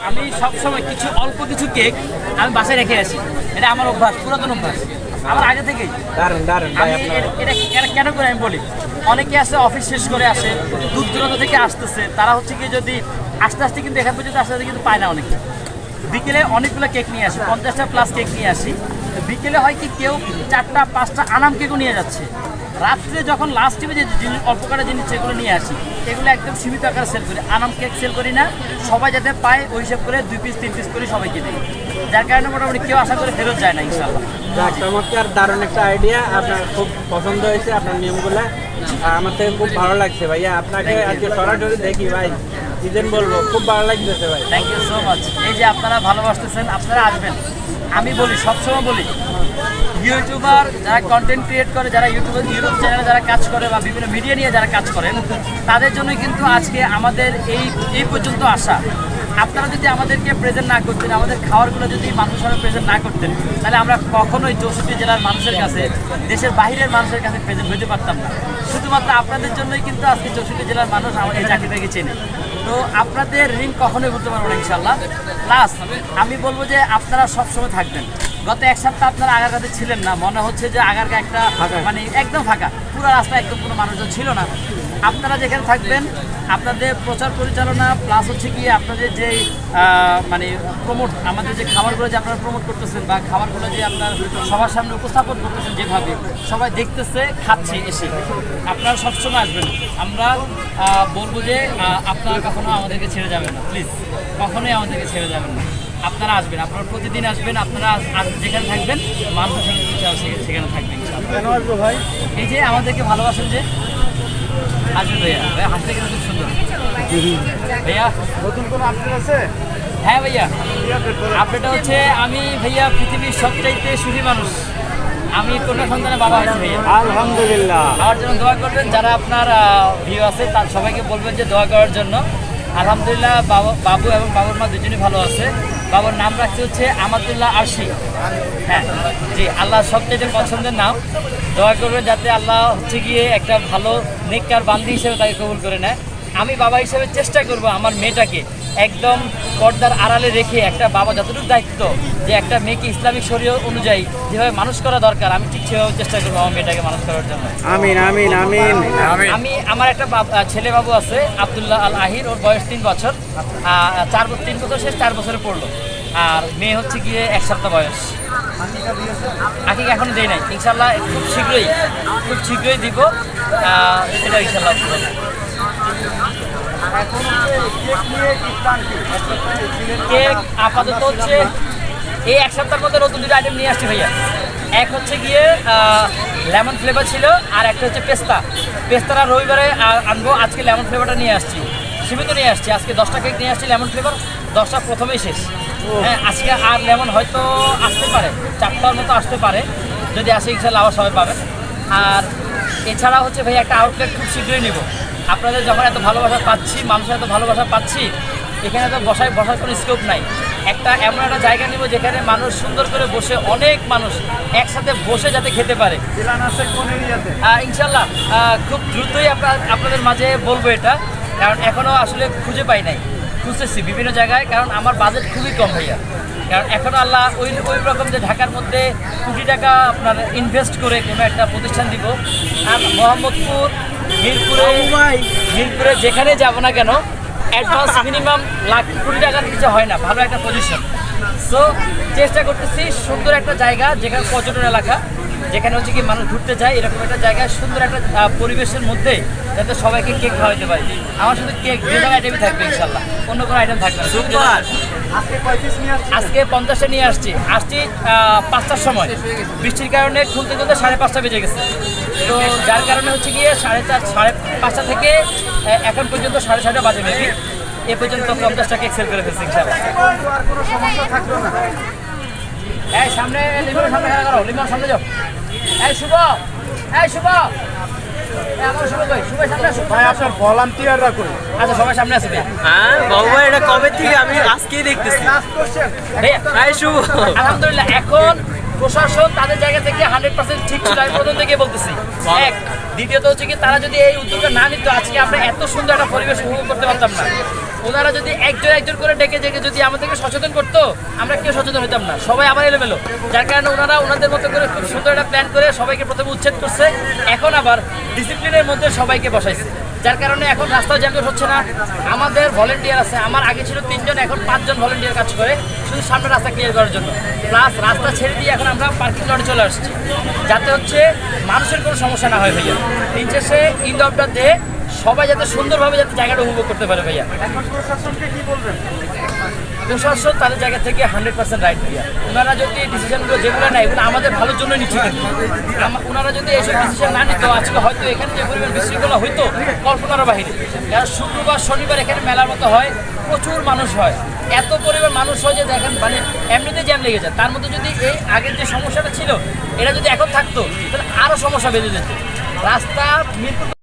আমি সবসময় কিছু অল্প কিছু কেক আমি বাসায় রেখে আসি। এটা আমার অভ্যাস পুরাতন অভ্যাস। আমার আগে থেকেই। দারুণ দারুণ আমি এটা- কেন করে আমি বলি? অনেকে আসে অফিস শেষ করে আসে দূর দূরান্ত থেকে আসতেছে। তারা হচ্ছে কি যদি আস্তে আস্তে কিন্তু এখান পর্যন্ত আস্তে আস্তে কিন্তু পায় না অনেকে। বিকেলে অনেকগুলো কেক নিয়ে আসি পঞ্চাশটা প্লাস কেক নিয়ে আসি। তো বিকেলে হয় কি কেউ চারটা পাঁচটা আনাম কেকও নিয়ে যাচ্ছে। রাত্রে যখন লাস্ট টিমে যে জিনিস অল্প কটা জিনিস সেগুলো নিয়ে আসি এগুলো একদম সীমিত আকারে সেল করি। আনাম কেক সেল করি না সবাই যাতে পায় ওই হিসাব করে দুই পিস তিন পিস করে সবাইকে দিই। যার কারণে মোটামুটি কেউ আশা করে ফেরত যায় না ইনশাল্লাহ চমৎকার দারুণ একটা আইডিয়া আপনার খুব পছন্দ হয়েছে আপনার নিয়মগুলো। আমার থেকে খুব ভালো লাগছে ভাইয়া। আপনাকে আজকে সরাসরি দেখি ভাই। যেন বলব খুব ভালো লাগতেছে ভাই। থ্যাংক ইউ সো মাচ এই যে আপনারা ভালোবাসতেছেন আপনারা আসবেন। আমি বলি, সবসময় বলি ইউটিউবার যারা কন্টেন্ট ক্রিয়েট করে, যারা ইউটিউবে ইউটিউব চ্যানেলে যারা কাজ করে বা বিভিন্ন মিডিয়া নিয়ে যারা কাজ করেন, তাদের জন্য কিন্তু আজকে আমাদের এই এই পর্যন্ত আসা আপনারা যদি আমাদেরকে প্রেজেন্ট না করতেন, আমাদের খাবারগুলো যদি মানুষের প্রেজেন্ট না করতেন, তাহলে আমরা কখনোই চৌষট্টি জেলার মানুষের কাছে, দেশের বাইরের মানুষের কাছে প্রেজেন্ট হতে পারতাম না। শুধুমাত্র আপনাদের জন্যই কিন্তু আজকে চৌষট্টি জেলার মানুষ আমাদের এই চাকরিটাকে চেনে। তো আপনাদের ঋণ কখনোই বলতে পারব না ইনশাল্লাহ প্লাস আমি বলব যে আপনারা সবসময় থাকবেন। গত এক সপ্তাহ আপনারা আগারগাতে ছিলেন না। মনে হচ্ছে যে আগারগা একটা মানে একদম ফাঁকা। পুরো রাস্তা একদম কোনো মানুষজন ছিল না। আপনারা যেখানে থাকবেন আপনাদের প্রচার পরিচালনা প্লাস হচ্ছে কি আপনাদের যে মানে প্রমোট আমাদের যে খাবারগুলো যে আপনারা প্রমোট করতেছেন বা খাবারগুলো যে আপনার সবার সামনে উপস্থাপন করতেছেন যেভাবে সবাই দেখতেছে খাচ্ছে এসে। আপনারা সবসময় আসবেন। আমরা আহ, বলব যে আপনারা কখনো আমাদেরকে ছেড়ে যাবেন না প্লিজ কখনোই আমাদেরকে ছেড়ে যাবেন না। আপনারা আসবেন আপনারা প্রতিদিন আসবেন আপনারা যেখানে থাকবেন মানুষের সঙ্গে সেখানে থাকবেন এই যে আমাদেরকে ভালোবাসেন যে আসবেন ভাইয়া। ভাইয়া হাসতে কিন্তু খুব সুন্দর। ভাইয়া? নতুন কোনো আপডেট আছে? হ্যাঁ ভাইয়া। আপডেটটা হচ্ছে আমি ভাইয়া পৃথিবীর সবচাইতে সুখী মানুষ। আমি কন্যা সন্তানের বাবা হয়েছি ভাইয়া। আলহামদুলিল্লাহ। আমার জন্য দোয়া করবেন যারা আপনার ভিউ আছে তার সবাইকে বলবেন যে দোয়া করার জন্য। আলহামদুলিল্লাহ বাবা বাবু এবং বাবুর মা দুজনই ভালো আছে। বাবুর নাম রাখতে হচ্ছে আমাতুল্লাহ আরশি। হ্যাঁ জি, আল্লাহ সবচেয়ে পছন্দের নাম। দয়া করবে যাতে আল্লাহ হচ্ছে গিয়ে একটা ভালো নেককার বান্দি হিসেবে তাকে কবুল করে নেয়। আমি বাবা হিসেবে চেষ্টা করব আমার মেয়েটাকে একদম পর্দার আড়ালে রেখে একটা বাবা যতটুকু দায়িত্ব যে একটা মেয়েকে ইসলামিক শরীয় অনুযায়ী যেভাবে মানুষ করা দরকার আমি ঠিক সেভাবে চেষ্টা করব আমার মেয়েটাকে মানুষ করার জন্য। আমিন আমিন আমিন। আমি আমার একটা ছেলে বাবু আছে আবদুল্লাহ আল আহির ওর বয়স তিন বছর। আহ, চার তিন বছর শেষ চার বছরে পড়ল। আর মেয়ে হচ্ছে গিয়ে এক সপ্তাহ বয়স। আকিকে এখনও দেই নাই। ইনশাল্লাহ খুব শীঘ্রই খুব শীঘ্রই দিব। আহ, এটা ইনশাল্লাহ। কেক আপাতত হচ্ছে এই এক সপ্তাহের মধ্যে নতুন দুটো আইটেম নিয়ে আসছি ভাইয়া। এক হচ্ছে গিয়ে লেমন ফ্লেভার ছিল আর একটা হচ্ছে পেস্তা। পেস্তারা রবিবারে আনব আজকে লেমন ফ্লেভারটা নিয়ে আসছি। সীমিত নিয়ে আসছি আজকে দশটা কেক নিয়ে আসছি লেমন ফ্লেভার দশটা প্রথমেই শেষ। হ্যাঁ আজকে আর লেমন হয়তো আসতে পারে চারটার মতো আসতে পারে যদি আসে ইনশাল্লাহ আবার সবাই পাবে। আর এছাড়া হচ্ছে ভাই একটা আউটলেট খুব শীঘ্রই নিব। আপনাদের যখন এত ভালোবাসা পাচ্ছি মানুষের এত ভালোবাসা পাচ্ছি এখানে তো বসায় বসার কোনো স্কোপ নাই। একটা এমন একটা জায়গা নিব যেখানে মানুষ সুন্দর করে বসে অনেক মানুষ একসাথে বসে যাতে খেতে পারে। ইনশাল্লাহ খুব দ্রুতই আপনার আপনাদের মাঝে বলব এটা কারণ এখনও আসলে খুঁজে পাই নাই। খুঁজতেছি বিভিন্ন জায়গায় কারণ আমার বাজেট খুবই কম ভাইয়া। কারণ এখনও আল্লাহ ওই ওই রকম যে ঢাকার মধ্যে কোটি টাকা আপনার ইনভেস্ট করে কোনো একটা প্রতিষ্ঠান দিব। আর মোহাম্মদপুর মিরপুরে মিরপুরে যেখানে যাব না কেন অ্যাডভান্স মিনিমাম লাখ কোটি টাকার কিছু হয় না ভালো একটা পজিশন সো চেষ্টা করতেছি সুন্দর একটা জায়গা যেখানে পর্যটন এলাকা যেখানে হচ্ছে কি মানুষ ঘুরতে যায় এরকম একটা জায়গায় সুন্দর একটা পরিবেশের মধ্যে যাতে সবাইকে কেক খাওয়াতে পারি। আমার শুধু কেক ডেজার্ট আইটেমই থাকবে ইনশাল্লাহ অন্য কোনো আইটেম থাকবে না। আজকে পঞ্চাশে নিয়ে আসছি। আসছি পাঁচটার সময়। বৃষ্টির কারণে খুলতে খুলতে সাড়ে পাঁচটা বেজে গেছে। তো যার কারণে হচ্ছে গিয়ে সাড়ে চার সাড়ে পাঁচটা থেকে এখন পর্যন্ত সাড়ে ছটা বাজে মেবি এ পর্যন্ত পঞ্চাশটাকে এক্সেল করে ফেলছি এই সামনে সামনে খেলা করো লিমনের সামনে যাও। এই শুভ এই শুভ। ভাই ভাই আপনার ভলান্টিয়াররা আচ্ছা সবাই সামনে আসো ভাইয়া হ্যাঁ বাবু এটা কবে থেকে? আমি আজকেই দেখতেছি। শুভ। আলহামদুলিল্লাহ এখন প্রশাসন তাদের জায়গা থেকে হান্ড্রেড পার্সেন্ট ঠিক ছিল আমি প্রথম থেকে বলতেছি। এক। দ্বিতীয়ত হচ্ছে কি তারা যদি এই উদ্যোগটা না নিত আজকে আমরা এত সুন্দর একটা পরিবেশ উপভোগ করতে পারতাম না। ওনারা যদি একজন একজন করে ডেকে ডেকে যদি আমাদেরকে সচেতন করতো আমরা কেউ সচেতন হতাম না। সবাই আবার এলোমেলো। যার কারণে ওনারা ওনাদের মতো করে খুব সুন্দর একটা প্ল্যান করে সবাইকে প্রথমে উচ্ছেদ করছে। এখন আবার ডিসিপ্লিনের মধ্যে সবাইকে বসাইছে। যার কারণে এখন রাস্তাও জ্যামজট হচ্ছে না। আমাদের ভলেন্টিয়ার আছে। আমার আগে ছিল তিনজন এখন পাঁচজন ভলেন্টিয়ার কাজ করে। শুধু সামনে রাস্তা ক্লিয়ার করার জন্য। প্লাস রাস্তা ছেড়ে দিয়ে এখন আমরা পার্কিং লটে চলে আসছি। যাতে হচ্ছে মানুষের কোনো সমস্যা না হয় ভাইয়া। দিন শেষে ইন্ড অফ সবাই যাতে সুন্দরভাবে যাতে জায়গাটা উপভোগ করতে পারে ভাইয়া। প্রশাসন তাদের জায়গা থেকে হান্ড্রেড পার্সেন্ট রাইট দিয়া ওনারা যদি ডিসিশনগুলো যেগুলো নেয়, এগুলো আমাদের ভালোর জন্য নিচ্ছে ওনারা যদি এইসব ডিসিশন না নিত, আজকে হয়তো এখানে যে পরিমাণ বিশৃঙ্খলা হইতো কল্পনার বাহিরে। কারণ শুক্রবার, শনিবার এখানে মেলার মতো হয়, প্রচুর মানুষ হয়। এত পরিমাণ মানুষ হয়ে যে দেখেন মানে এমনিতে জ্যাম লেগে যায়। তার মধ্যে যদি এই আগের যে সমস্যাটা ছিল এটা যদি এখন থাকতো, তাহলে আরও সমস্যা বেঁধে যেত। রাস্তা মিরপুর